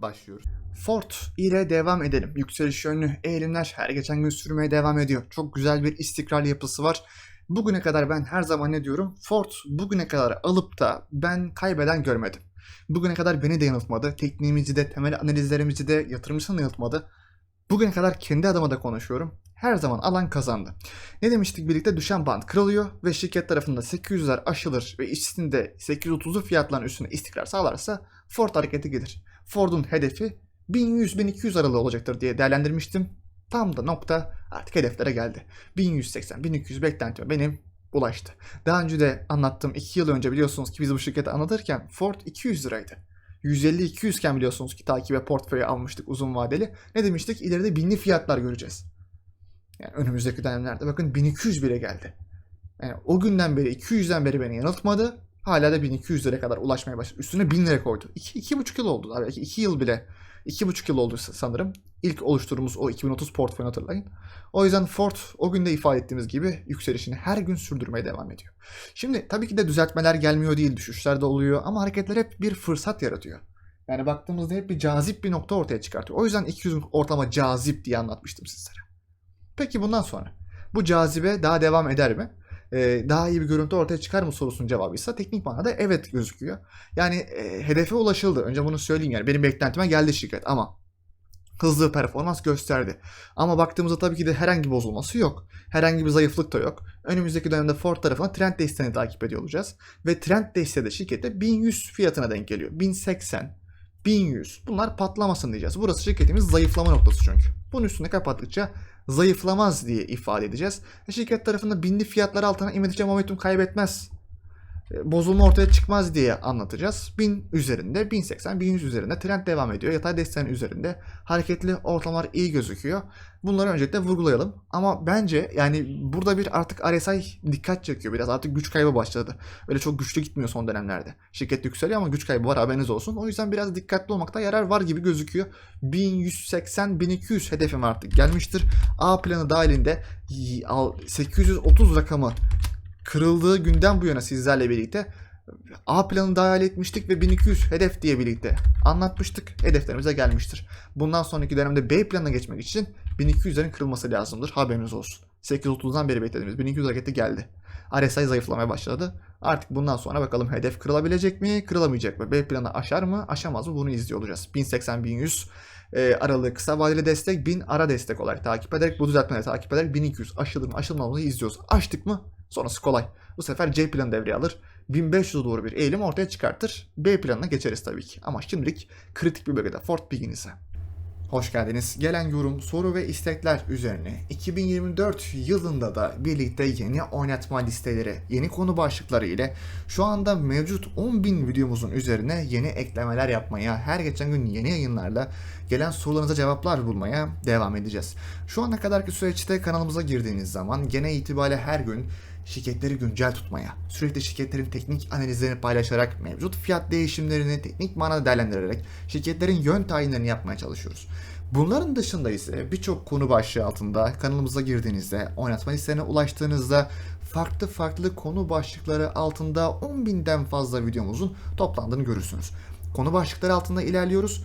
başlıyoruz. Ford ile devam edelim. Yükseliş yönlü eğilimler her geçen gün sürmeye devam ediyor. Çok güzel bir istikrar yapısı var. Bugüne kadar ben her zaman ne diyorum? Ford bugüne kadar alıp da ben kaybeden görmedim. Bugüne kadar beni de yanıltmadı. Tekniğimizi de, temel analizlerimizi de yatırımcısını da yanıltmadı. Bugüne kadar kendi adıma da konuşuyorum. Her zaman alan kazandı. Ne demiştik birlikte düşen band kırılıyor ve şirket tarafında 800'ler aşılır ve içinde 830'lu fiyatların üstüne istikrar sağlarsa Ford hareketi gelir. Ford'un hedefi 1100-1200 aralığı olacaktır diye değerlendirmiştim. Tam da nokta artık hedeflere geldi. 1180-1200 beklentime benim ulaştı. Daha önce de anlattığım 2 yıl önce biliyorsunuz ki biz bu şirketi anlatırken Ford 200 liraydı. 150-200 iken biliyorsunuz ki takibe portföyü almıştık uzun vadeli. Ne demiştik? İleride binli fiyatlar göreceğiz. Yani önümüzdeki dönemlerde bakın 1200 bile geldi. Yani o günden beri 200'den beri beni yanıltmadı. Hala da 1200 liraya kadar ulaşmaya başladı. Üstüne 1000 lira koydu. 2, 2,5 yıl oldu. Abi 2 yıl bile 2,5 yıl oldu sanırım. İlk oluşturduğumuz o 2030 portföyünü hatırlayın. O yüzden Ford o günde ifade ettiğimiz gibi yükselişini her gün sürdürmeye devam ediyor. Şimdi tabii ki de düzeltmeler gelmiyor değil, düşüşler de oluyor ama hareketler hep bir fırsat yaratıyor. Yani baktığımızda hep bir cazip bir nokta ortaya çıkartıyor. O yüzden 200 ortalama cazip diye anlatmıştım sizlere. Peki bundan sonra bu cazibe daha devam eder mi? Ee, daha iyi bir görüntü ortaya çıkar mı sorusunun cevabıysa teknik manada evet gözüküyor. Yani e, hedefe ulaşıldı. Önce bunu söyleyeyim yani benim beklentime geldi şirket ama hızlı performans gösterdi. Ama baktığımızda tabii ki de herhangi bir bozulması yok. Herhangi bir zayıflık da yok. Önümüzdeki dönemde Ford tarafına trend desteğini takip ediyor olacağız. Ve trend desteği de şirkette 1100 fiyatına denk geliyor. 1080, 1100 bunlar patlamasın diyeceğiz. Burası şirketimiz zayıflama noktası çünkü. Bunun üstüne kapattıkça zayıflamaz diye ifade edeceğiz. Şirket tarafında binli fiyatlar altına inmedikçe momentum kaybetmez. E, Bozulma ortaya çıkmaz diye anlatacağız. 1000 üzerinde, 1080, 1100 üzerinde trend devam ediyor. Yatay desteğin üzerinde hareketli ortamlar iyi gözüküyor. Bunları öncelikle vurgulayalım. Ama bence yani burada bir artık RSI dikkat çekiyor. Biraz artık güç kaybı başladı. Öyle çok güçlü gitmiyor son dönemlerde. Şirket yükseliyor ama güç kaybı var haberiniz olsun. O yüzden biraz dikkatli olmakta yarar var gibi gözüküyor. 1180-1200 hedefim artık gelmiştir. A planı dahilinde 830 rakamı kırıldığı günden bu yana sizlerle birlikte A planı dahil etmiştik ve 1200 hedef diye birlikte anlatmıştık. Hedeflerimize gelmiştir. Bundan sonraki dönemde B planına geçmek için 1200'lerin kırılması lazımdır. Haberiniz olsun. 830'dan beri beklediğimiz 1200 hareketi geldi. RSI zayıflamaya başladı. Artık bundan sonra bakalım hedef kırılabilecek mi, kırılamayacak mı? B planı aşar mı, aşamaz mı? Bunu izliyor olacağız. 1080-1100 e, aralığı kısa vadeli destek, 1000 ara destek olarak takip ederek bu düzeltmeleri takip ederek 1200 aşılır mı, aşılmaz mı izliyoruz. Aştık mı? Sonrası kolay. Bu sefer C planı devreye alır. 1500 doğru bir eğilim ortaya çıkartır. B planına geçeriz tabii ki. Ama şimdilik kritik bir bölgede Ford Biggins'e. Hoş geldiniz. Gelen yorum, soru ve istekler üzerine 2024 yılında da birlikte yeni oynatma listeleri, yeni konu başlıkları ile şu anda mevcut 10.000 videomuzun üzerine yeni eklemeler yapmaya, her geçen gün yeni yayınlarla gelen sorularınıza cevaplar bulmaya devam edeceğiz. Şu ana kadarki süreçte kanalımıza girdiğiniz zaman gene itibariyle her gün şirketleri güncel tutmaya, sürekli şirketlerin teknik analizlerini paylaşarak, mevcut fiyat değişimlerini teknik manada değerlendirerek şirketlerin yön tayinlerini yapmaya çalışıyoruz. Bunların dışında ise birçok konu başlığı altında kanalımıza girdiğinizde, oynatma listelerine ulaştığınızda farklı farklı konu başlıkları altında 10.000'den fazla videomuzun toplandığını görürsünüz. Konu başlıkları altında ilerliyoruz.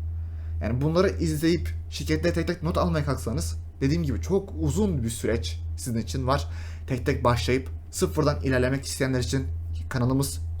Yani bunları izleyip şirketle tek tek not almaya kalksanız dediğim gibi çok uzun bir süreç sizin için var. Tek tek başlayıp sıfırdan ilerlemek isteyenler için kanalımız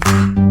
Thank you.